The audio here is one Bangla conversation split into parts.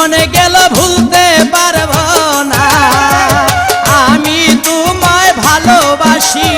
জীবনে গেল ভুলতে পারব না। আমি তোমায় ভালোবাসি।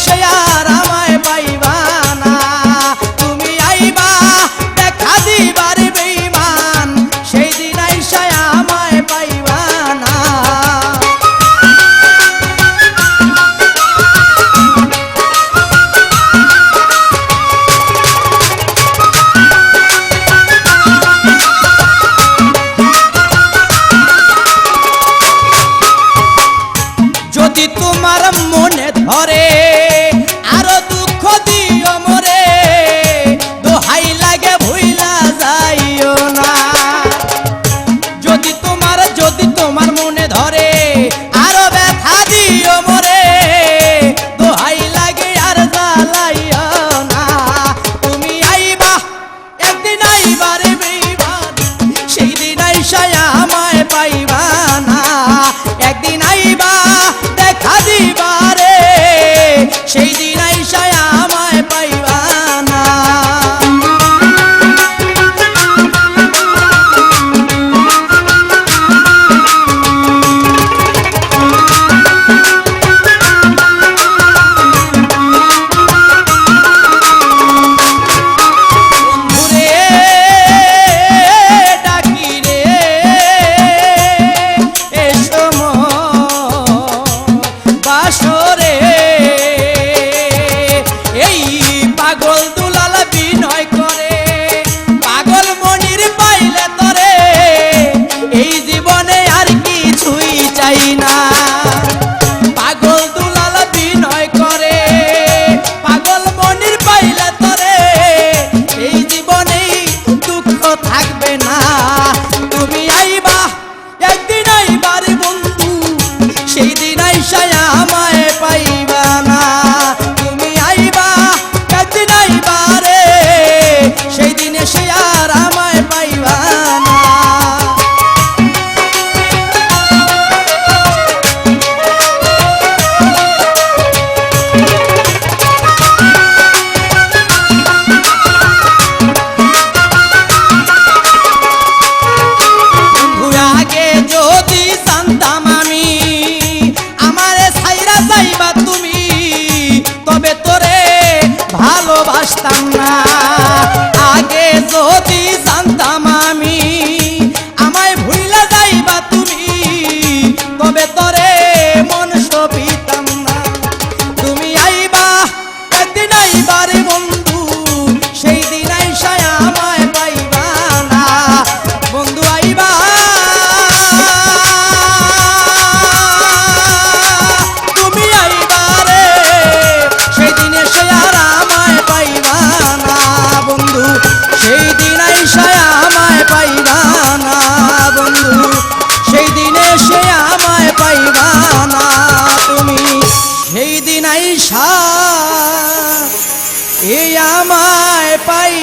বসে ভালোবাসতাম না। আগে যদি সেই দিন সে আমায় পাইবা না বন্ধু। সেই দিনে সে আমায় পাইবা না তুমি। সেই দিন আইসা এই আমায় পাই